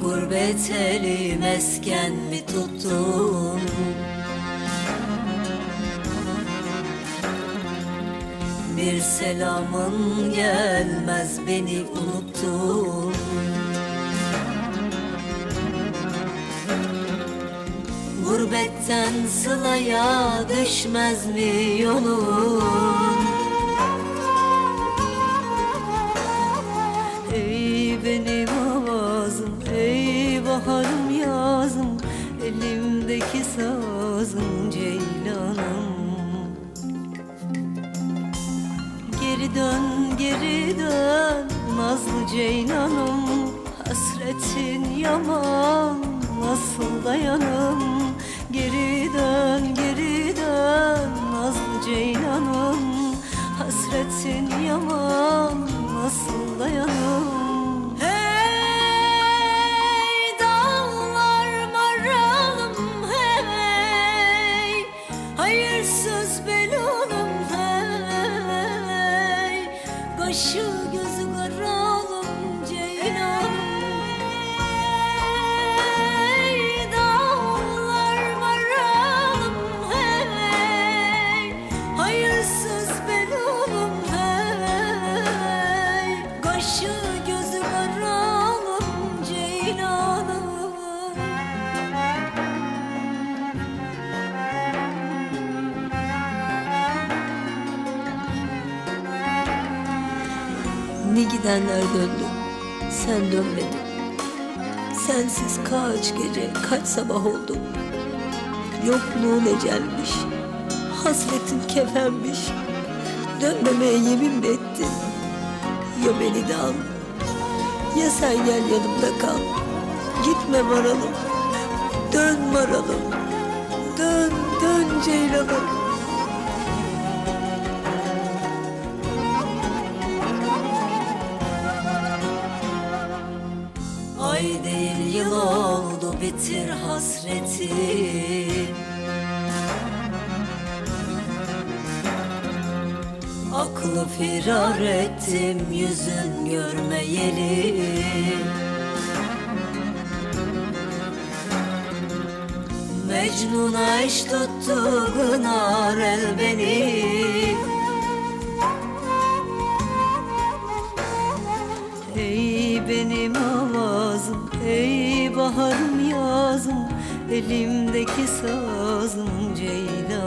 Hasreteli mesken mi tuttun Bir selamın gelmez beni unuttun. Gurbetten sılaya düşmez mi yolun? Ey benim baharım yazım Elimdeki sazım ceylanım. Geri dön, geri dön Nazlı ceylanım. Hasretin yaman Nasıl dayanım? Geri dön, geri dön Nazlı ceylanım. Hasretin yaman Nasıl dayanım Ne gidenler döndü, sen dönmedin. Sensiz kaç gece, kaç sabah oldu. Yokluğun ecelmiş, hasretin kefenmiş. Dönmemeye yemin mi ettin? Ya beni de al, ya sen gel yanımda kal. Gitme varalım, dön varalım. Dön, dön Ceylan'ım. Ay değil yıl oldu bitir hasreti Aklı firar ettim yüzün görmeyeli. Mecnun'a eş tuttu gınar el beni. Ey benim avazım, ey baharım yazım Elimdeki sazım ceylanım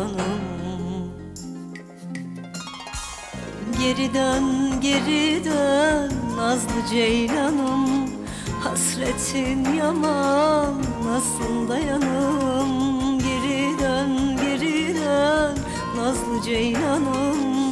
Geri dön, geri dön nazlı ceylanım Hasretin yaman, nasıl dayanım? Geri dön, geri dön nazlı ceylanım